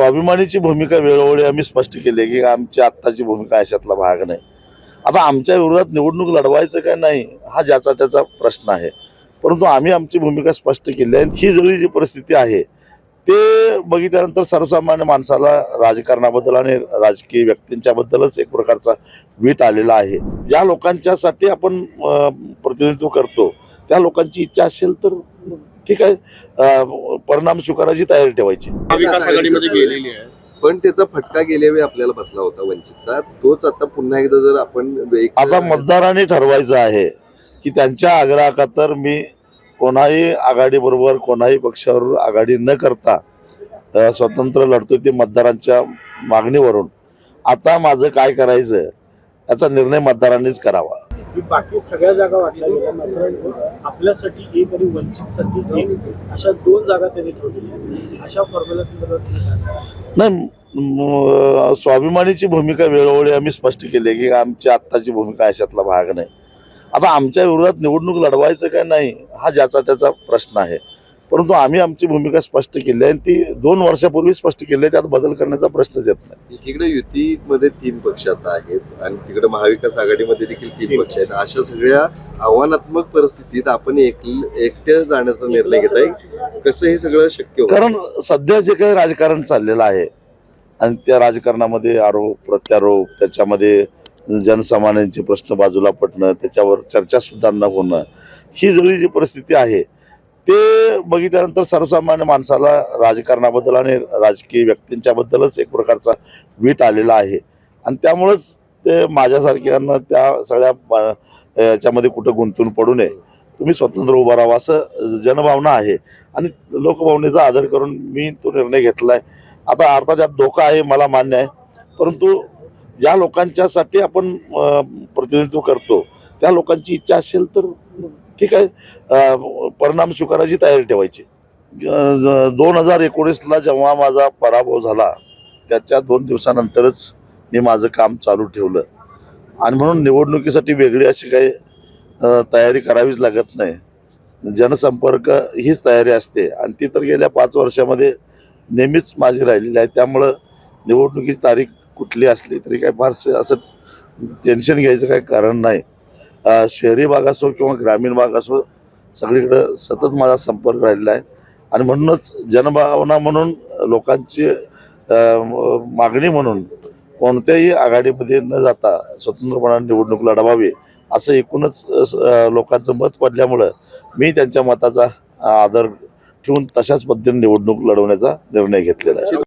स्वाभिमानीची भूमिका वेळोवेळी आम्ही स्पष्ट केली की आमची आत्ताची भूमिका अशातला भाग नाही. आता आमच्या विरोधात निवडणूक लढवायचं काय नाही हा ज्याचा त्याचा प्रश्न आहे. परंतु आम्ही आमची भूमिका स्पष्ट केली आहे. ही सगळी जी परिस्थिती आहे ते बघितल्यानंतर सर्वसामान्य माणसाला राजकारणाबद्दल आणि राजकीय व्यक्तींच्याबद्दलच एक प्रकारचा वीट आलेला आहे. ज्या लोकांच्यासाठी आपण प्रतिनिधित्व करतो त्या लोकांची इच्छा असेल तर ठीक आहे. परिणाम स्वीकारायची तयारी ठेवायची. महाविकास आघाडीमध्ये गेलेली आहे. पण त्याचा फटका गेल्या वेळी आपल्याला बसला होता वंचितचा. तोच आता पुन्हा एकदा जर आपण एक- आता मतदारांनी ठरवायचं आहे की त्यांच्या आग्रहाखातर मी कोणाही आघाडीबरोबर कोणाही पक्षावर आघाडी न करता स्वतंत्र लढतोय ते मतदारांच्या मागणीवरून. आता माझं काय करायचं याचा निर्णय मतदारांनीच करावा. की बाकी सगळ्या जागा वाटल्या गेल्या मात्र आपल्यासाठी एक आणि वंचितसाठी एक. अशा दोन जागा त्यांनी ठेवलेल्या आहेत. अशा फॉर्म्युला संदर्भात नाही स्वाभिमानीची भूमिका वेळोवेळी आम्ही स्पष्ट केली आहे की आमची आत्ताची भूमिका अशातला भाग नाही. आता आमच्या विरोधात निवडणूक लढवायचं काय नाही हा ज्याचा त्याचा प्रश्न आहे. परंतु आम्ही आमची भूमिका स्पष्ट केली आहे आणि ती दोन वर्षापूर्वी स्पष्ट केली आहे त्यात बदल करण्याचा प्रश्नच येत नाही. एकीकडे युतीमध्ये तीन पक्ष आता आहेत आणि तिकडे महाविकास आघाडीमध्ये देखील तीन पक्ष आहेत. अशा सगळ्या आव्हानात्मक परिस्थितीत आपण एक एकट्या जाण्याचा निर्णय घेत आहे. कसं हे सगळं शक्य कारण सध्या जे काही राजकारण चाललेलं आहे आणि त्या राजकारणामध्ये आरोप प्रत्यारोप त्याच्यामध्ये जनसामान्यांचे प्रश्न बाजूला पडणं त्याच्यावर चर्चा सुद्धा न होणं ही सगळी जी परिस्थिती आहे ते बघितल्यानंतर सर्वसामान्य माणसाला राजकारणाबद्दल आणि राजकीय व्यक्तींच्याबद्दलच एक प्रकारचा वीट आलेला आहे. आणि त्यामुळंच ते माझ्यासारख्यांना त्या सगळ्या याच्यामध्ये कुठं गुंतून पडू नये. तुम्ही स्वतंत्र उभा राहा असं जनभावना आहे. आणि लोकभावनेचा आदर करून मी तो निर्णय घेतला आहे आता अर्थात त्यात धोका आहे मला मान्य आहे. परंतु ज्या लोकांच्यासाठी आपण प्रतिनिधित्व करतो त्या लोकांची इच्छा असेल तर ठीक आहे. परिणाम स्वीकारायची तयारी ठेवायची. दोन हजार एकोणीसला जेव्हा माझा पराभव झाला त्याच्या दोन दिवसानंतरच मी माझं काम चालू ठेवलं. आणि म्हणून निवडणुकीसाठी वेगळी अशी काही तयारी करावीच लागत नाही. जनसंपर्क हीच तयारी असते. आणि ती तर गेल्या पाच वर्षामध्ये नेहमीच माझी राहिलेली आहे. त्यामुळं निवडणुकीची तारीख कुठली असली तरी काही फारसं असं टेन्शन घ्यायचं काही कारण नाही. शहरी भाग असो किंवा ग्रामीण भाग असो सगळीकडं सतत माझा संपर्क राहिलेला आहे. आणि म्हणूनच जनभावना म्हणून लोकांची मागणी म्हणून कोणत्याही आघाडीमध्ये न जाता स्वतंत्रपणाने निवडणूक लढवावी असं एकूणच लोकांचं मत पडल्यामुळं मी त्यांच्या मताचा आदर ठेवून तशाच पद्धतीने निवडणूक लढवण्याचा निर्णय घेतलेला आहे.